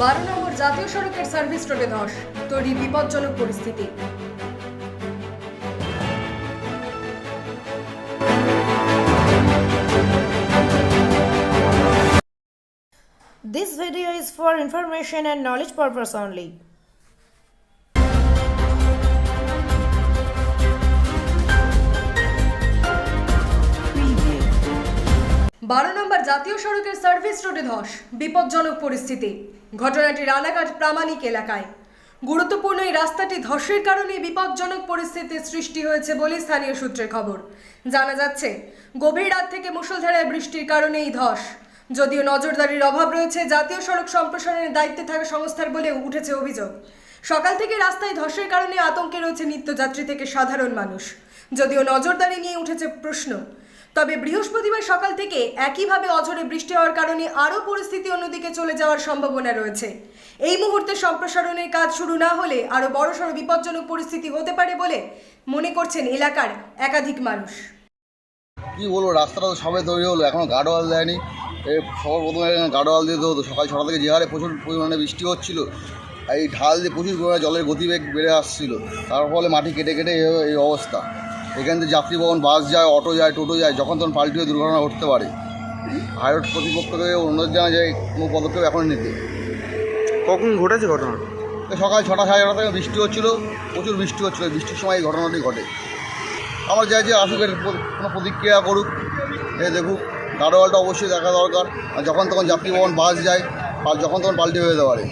বারো নম্বর জাতীয় সড়কের সার্ভিস রোডে ধস তৈরি বিপজ্জনক পরিস্থিতি This video is for information and knowledge purpose only. বারো নম্বর জাতীয় সড়কের সার্ভিস রোডে ধস, বিপজ্জনক পরিস্থিতি। ঘটনাটি রানাঘাট প্রামাণিক এলাকায়। গুরুত্বপূর্ণ এই রাস্তাটি ধসের কারণে বিপজ্জনক পরিস্থিতির সৃষ্টি হয়েছে বলে স্থানীয় সূত্রের খবর। জানা যাচ্ছে, গভীর রাত থেকে মুষলধারায় বৃষ্টির কারণে এই ধস। যদিও নজরদারির অভাব রয়েছে, জাতীয় সড়ক সম্প্রসারণের দায়িত্বে থাকা সংস্থার বলে উঠেছে অভিযোগ। সকাল থেকে রাস্তায় ধসের কারণে আতঙ্কে রয়েছে নিত্যযাত্রী থেকে সাধারণ মানুষ। যদিও নজরদারি নিয়ে উঠেছে প্রশ্ন তবে বৃহস্পতিবার সকাল থেকে একইভাবে অঝরে বৃষ্টি হওয়ার কারণে আরও পরিস্থিতি অন্যদিকে চলে যাওয়ার সম্ভাবনা রয়েছে। এই মুহূর্তে সম্প্রসারণের কাজ শুরু না হলে আরও বড়সড় বিপজ্জনক পরিস্থিতি হতে পারে বলে মনে করছেন এলাকার একাধিক মানুষ। কি বলব, রাস্তাটা তো সবে তৈরি হলো এখনও গার্ডওয়াল দেয়নি। সবার প্রথমে গার্ডওয়াল দিতে হতো, সকাল ছটা থেকে যে হারে প্রচুর পরিমাণে বৃষ্টি হচ্ছিল এই ঢাল দিয়ে প্রচুর পরিমাণে জলের গতিবেগ বেড়ে আসছিল। তার ফলে মাটি কেটে কেটে এই অবস্থা। এখান থেকে যাত্রীবহন বাস যায় অটো যায় টোটো যায় যখন তখন পাল্টি হয়ে দুর্ঘটনা ঘটতে পারে। হাইরোড কর্তৃপক্ষকে অনুরোধ জানা যায় কোনো পদক্ষেপ এখন নিতে। কখন ঘটেছে ঘটনাটা তো সকাল ছটা সাড়ে ছটা থেকে বৃষ্টি হচ্ছিল প্রচুর বৃষ্টি হচ্ছিল বৃষ্টির সময় এই ঘটনাটি ঘটে। আমার চাই যে আসুক এর কোনো প্রতিক্রিয়া করুক এ দেখুক গাড়োয়ালটা অবশ্যই দেখা দরকার আর যখন তখন যাত্রীবহন বাস যায় আর যখন তখন পাল্টি হয়ে যেতে পারে।